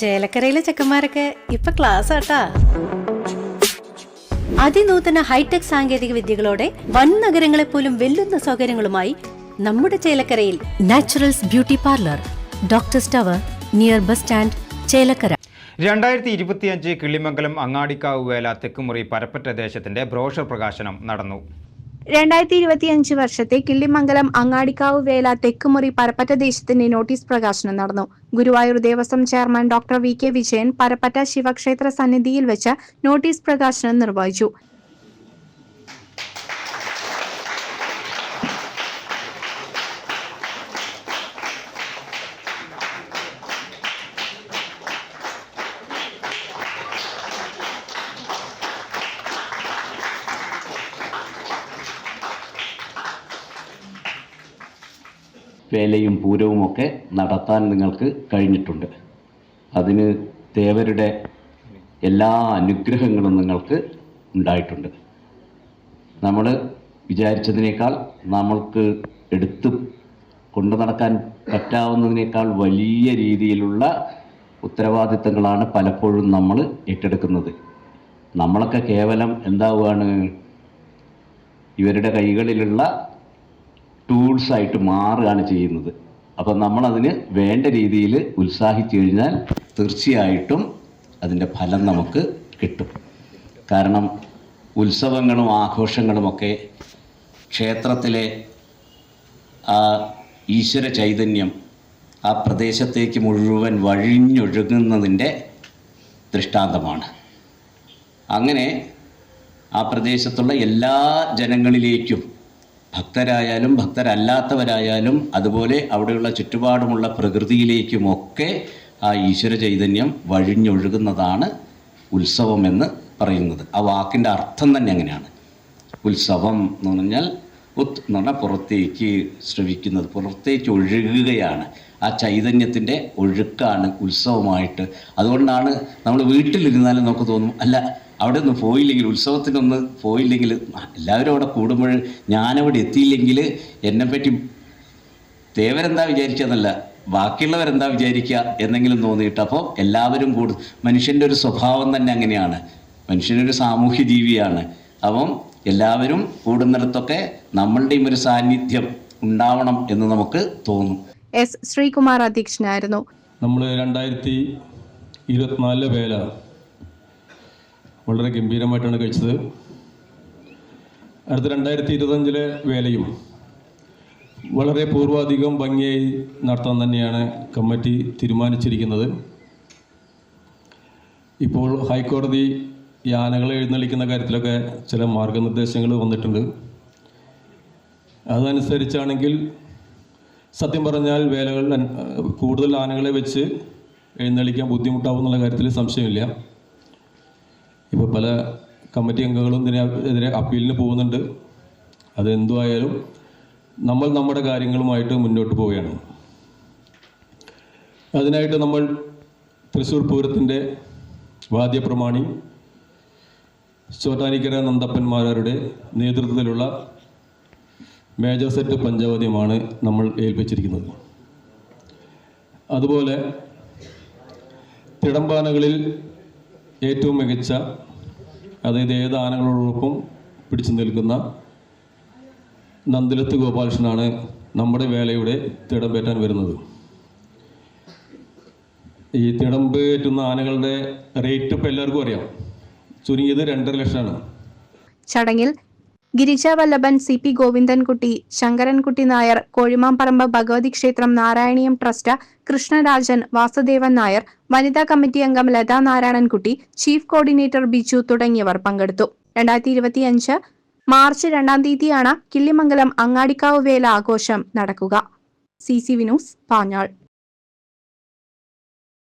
ചേലക്കരയിലെ ചെക്കന്മാരൊക്കെ ഇപ്പൊ ക്ലാസ് ആട്ടാ അതിനൂതന ഹൈടെക് സാങ്കേതിക വിദ്യകളോടെ വൻ നഗരങ്ങളെ പോലും വെല്ലുന്ന സൗകര്യങ്ങളുമായി നമ്മുടെ ചേലക്കരയിൽ naturals beauty parlour doctor tower near bus stand Chelakkara. രണ്ടായിരത്തി ഇരുപത്തിയഞ്ച് കിളിമംഗലം അങ്ങാടിക്കാവ് വേല തെക്കുമുറി പരപ്പറ്റ ദേശത്തിന്റെ ബ്രോഷർ പ്രകാശനം നടന്നു. രണ്ടായിരത്തി ഇരുപത്തിയഞ്ച് വർഷത്തെ കിള്ളിമംഗലം അങ്ങാടിക്കാവ് വേല തെക്കുമുറി പരപ്പറ്റ ദേശത്തിന്റെ നോട്ടീസ് പ്രകാശനം നടന്നു. Guruvayur Devaswom chairman doctor V K Vijayan Parappatta ശിവക്ഷേത്ര സന്നിധിയിൽ വെച്ച് നോട്ടീസ് പ്രകാശനം നിർവഹിച്ചു. വേലയും പൂരവുമൊക്കെ നടത്താൻ നിങ്ങൾക്ക് കഴിഞ്ഞിട്ടുണ്ട്. അതിന് ദേവരുടെ എല്ലാ അനുഗ്രഹങ്ങളും നിങ്ങൾക്ക് ഉണ്ടായിട്ടുണ്ട്. നമ്മൾ വിചാരിച്ചതിനേക്കാൾ നമ്മൾക്ക് എടുത്ത് കൊണ്ടു നടക്കാൻ പറ്റാവുന്നതിനേക്കാൾ വലിയ രീതിയിലുള്ള ഉത്തരവാദിത്തങ്ങളാണ് പലപ്പോഴും നമ്മൾ ഏറ്റെടുക്കുന്നത്. നമ്മളൊക്കെ കേവലം എന്താവുകയാണ്? ഇവരുടെ കൈകളിലുള്ള ടൂൾസ് ആയിട്ട് മാറുകയാണ് ചെയ്യുന്നത്. അപ്പം നമ്മളതിന് വേണ്ട രീതിയിൽ ഉത്സാഹിച്ചു കഴിഞ്ഞാൽ തീർച്ചയായിട്ടും അതിന്റെ ഫലം നമുക്ക് കിട്ടും. കാരണം ഉത്സവങ്ങളും ആഘോഷങ്ങളുമൊക്കെ ക്ഷേത്രത്തിലെ ആ ഈശ്വര ചൈതന്യം ആ പ്രദേശത്തേക്ക് മുഴുവൻ വഴിഞ്ഞൊഴുകുന്നതിന്റെ ദൃഷ്ടാന്തമാണ്. അങ്ങനെ ആ പ്രദേശത്തുള്ള എല്ലാ ജനങ്ങളിലേക്കും ഭക്തരായാലും ഭക്തരല്ലാത്തവരായാലും അതുപോലെ അവിടെയുള്ള ചുറ്റുപാടുമുള്ള പ്രകൃതിയിലേക്കുമൊക്കെ ആ ഈശ്വര ചൈതന്യം വഴിഞ്ഞൊഴുകുന്നതാണ് ഉത്സവമെന്ന് പറയുന്നത്. ആ വാക്കിന്റെ അർത്ഥം തന്നെ അങ്ങനെയാണ്. ഉത്സവം എന്ന് പറഞ്ഞാൽ ഉത് എന്ന് പറഞ്ഞാൽ പുറത്തേക്ക് ശ്രവിക്കുന്നത് പുറത്തേക്ക് ഒഴുകുകയാണ്. ആ ചൈതന്യത്തിന്റെ ഒഴുക്കാണ് ഉത്സവമായിട്ട്. അതുകൊണ്ടാണ് നമ്മൾ വീട്ടിലിരുന്നാലും നമുക്ക് തോന്നും അല്ല അവിടെ ഒന്ന് പോയില്ലെങ്കിൽ ഉത്സവത്തിനൊന്ന് പോയില്ലെങ്കിൽ എല്ലാവരും അവിടെ കൂടുമ്പോൾ ഞാനവിടെ എത്തിയില്ലെങ്കിൽ എന്നെപ്പറ്റി ദേവരെന്താ വിചാരിക്കാന്നല്ല ബാക്കിയുള്ളവരെന്താ വിചാരിക്കുക എന്നെങ്കിലും തോന്നിയിട്ട്. അപ്പോൾ എല്ലാവരും കൂടും മനുഷ്യന്റെ ഒരു സ്വഭാവം തന്നെ അങ്ങനെയാണ്. മനുഷ്യനൊരു സാമൂഹ്യ ജീവിയാണ്. അപ്പം എല്ലാവരും കൂടുന്നിടത്തൊക്കെ നമ്മളുടെയും ഒരു സാന്നിധ്യം ഉണ്ടാവണം എന്ന് നമുക്ക് തോന്നും. എസ് ശ്രീകുമാർ അധ്യക്ഷനായിരുന്നു. നമ്മൾ രണ്ടായിരത്തി ഇരുപത്തിനാലിലെ വേല വളരെ ഗംഭീരമായിട്ടാണ് കഴിച്ചത്. അടുത്ത രണ്ടായിരത്തി ഇരുപത്തഞ്ചിലെ വേലയും വളരെ പൂർവാധികം ഭംഗിയായി നടത്താൻ തന്നെയാണ് കമ്മിറ്റി തീരുമാനിച്ചിരിക്കുന്നത്. ഇപ്പോൾ ഹൈക്കോടതി യാനകളെ എഴുന്നള്ളിക്കുന്ന കാര്യത്തിലൊക്കെ ചില മാർഗനിർദ്ദേശങ്ങൾ വന്നിട്ടുണ്ട്. അതനുസരിച്ചാണെങ്കിൽ സത്യം പറഞ്ഞാൽ വേലകൾ കൂടുതൽ ആനകളെ വെച്ച് എഴുന്നള്ളിക്കാൻ ബുദ്ധിമുട്ടാവും എന്നുള്ള കാര്യത്തിൽ സംശയമില്ല. ഇപ്പോൾ പല കമ്മിറ്റി അംഗങ്ങളും ഇതിനെതിരെ അപ്പീലിന് പോകുന്നുണ്ട്. അതെന്തുമായാലും നമ്മൾ നമ്മുടെ കാര്യങ്ങളുമായിട്ട് മുന്നോട്ട് പോവുകയാണ്. അതിനായിട്ട് നമ്മൾ തൃശ്ശൂർ പൂരത്തിന്റെ വാദ്യപ്രമാണി ചോട്ടാനിക്കര നന്ദപ്പന്മാരുടെ നേതൃത്വത്തിലുള്ള മേജർ സെറ്റ് പഞ്ചവാദ്യമാണ് നമ്മൾ ഏൽപ്പിച്ചിരിക്കുന്നത്. അതുപോലെ തിടമ്പാനകളിൽ ഏറ്റവും മികച്ച അതായത് ഏത് ആനകളോടൊപ്പം പിടിച്ചു നിൽക്കുന്ന നന്ദിലത്ത് ഗോപാലകൃഷ്ണനാണ് നമ്മുടെ വേലയുടെ തിടമ്പേറ്റാൻ വരുന്നത്. ഈ തിടമ്പേറ്റുന്ന ആനകളുടെ റേറ്റ് ഇപ്പം എല്ലാവർക്കും അറിയാം. ചുരുങ്ങിയത് രണ്ടര ലക്ഷമാണ്. ചടങ്ങിൽ ഗിരിജ വല്ലഭൻ സി പി ഗോവിന്ദൻകുട്ടി ശങ്കരൻകുട്ടി നായർ കോഴിമാമ്പറമ്പ് ഭഗവതി ക്ഷേത്രം നാരായണീയം ട്രസ്റ്റ് കൃഷ്ണരാജൻ വാസുദേവൻ നായർ വനിതാ കമ്മിറ്റി അംഗം ലതാ നാരായണൻകുട്ടി ചീഫ് കോർഡിനേറ്റർ ബിജു തുടങ്ങിയവർ പങ്കെടുത്തു. രണ്ടായിരത്തി ഇരുപത്തിയഞ്ച് മാർച്ച് രണ്ടാം തീയതിയാണ് കിള്ളിമംഗലം അങ്ങാടിക്കാവ് വേല ആഘോഷം നടക്കുക. C C Vinoos Panjal.